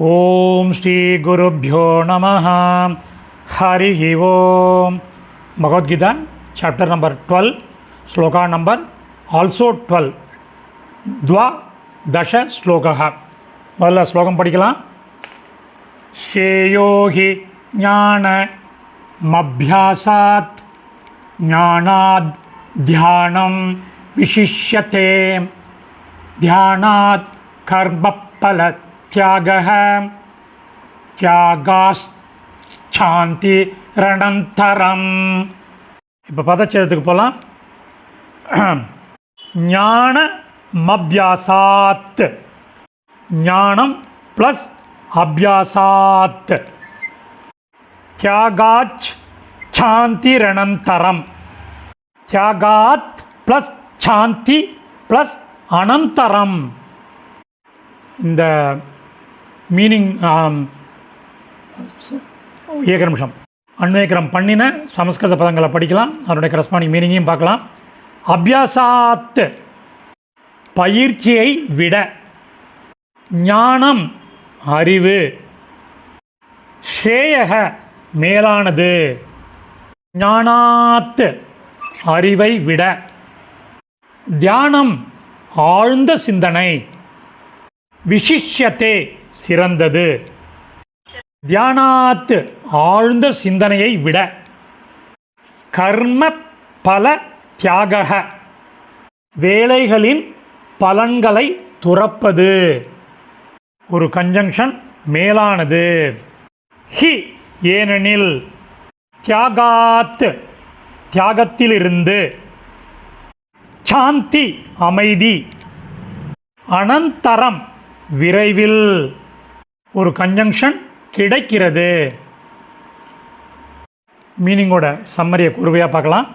ओम श्री गुरुभ्यो नम। Hari Om. Bhagavad Gita chapter number twelve shloka number also twelve द्वादश श्लोकः। முதல்ல ஸ்லோகம் படிக்கலாம் श्रेयोहि ज्ञानमभ्यासात्, ज्ञानाद् ध्यानं विशिष्यते। ध्यानात् फल தியாகः தியாகாச்சாந்தி ரணந்தரம் இப்போ பதச்சேதத்துக்கு போகலாம் ஞான மபியாசாத் ஞானம் ப்ளஸ் அபியாசாத் தியாகாச் சாந்தி ரணந்தரம் தியாகாத் ப்ளஸ் சாந்தி ப்ளஸ் அனந்தரம் இந்த மீனிங் ஏக நிமிஷம். அன்வேக்கரம் பண்ணின சமஸ்கிருத பதங்களை படிக்கலாம். அதனுடைய கரஸ்பாண்டிங் மீனிங்கையும் பார்க்கலாம். அபியாசாத்து பயிற்சியை விட ஞானம் அறிவு ஸ்ரேயக மேலானது. ஞானாத்து அறிவை விட தியானம் ஆழ்ந்த சிந்தனை விசிஷ்யத்தே சிறந்தது. தியானாத் ஆழ்ந்த சிந்தனையை விட கர்ம பல தியாக வேலைகளின் பலன்களை துறப்பது. ஒரு கன்ஜங்ஷன் மேலானது. ஹி ஏனெனில் தியாகாத்து தியாகத்திலிருந்து சாந்தி அமைதி அனந்தரம் விரைவில் ஒரு கன்ஜங்ஷன் கிடைக்கிறது. மீனிங்கோட சம்மரியை குறுவையாக பார்க்கலாம்.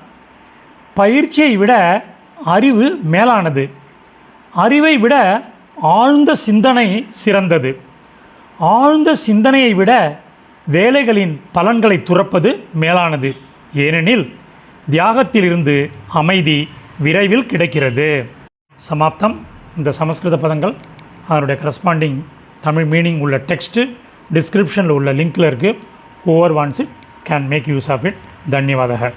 பயிற்சியை விட அறிவு மேலானது. அறிவை விட ஆழ்ந்த சிந்தனை சிறந்தது. ஆழ்ந்த சிந்தனையை விட வேலைகளின் பலன்களை துறப்பது மேலானது. ஏனெனில் தியாகத்திலிருந்து அமைதி விரைவில் கிடைக்கிறது. சமாப்தம். இந்த சமஸ்கிருத பதங்கள் அதனுடைய கரஸ்பாண்டிங் தமிழ் மீனிங் உள்ள டெக்ஸ்ட்டு டிஸ்கிரிப்ஷனில் உள்ள லிங்க்கில் இருக்குது over once it can make use of it தன்யவாதக.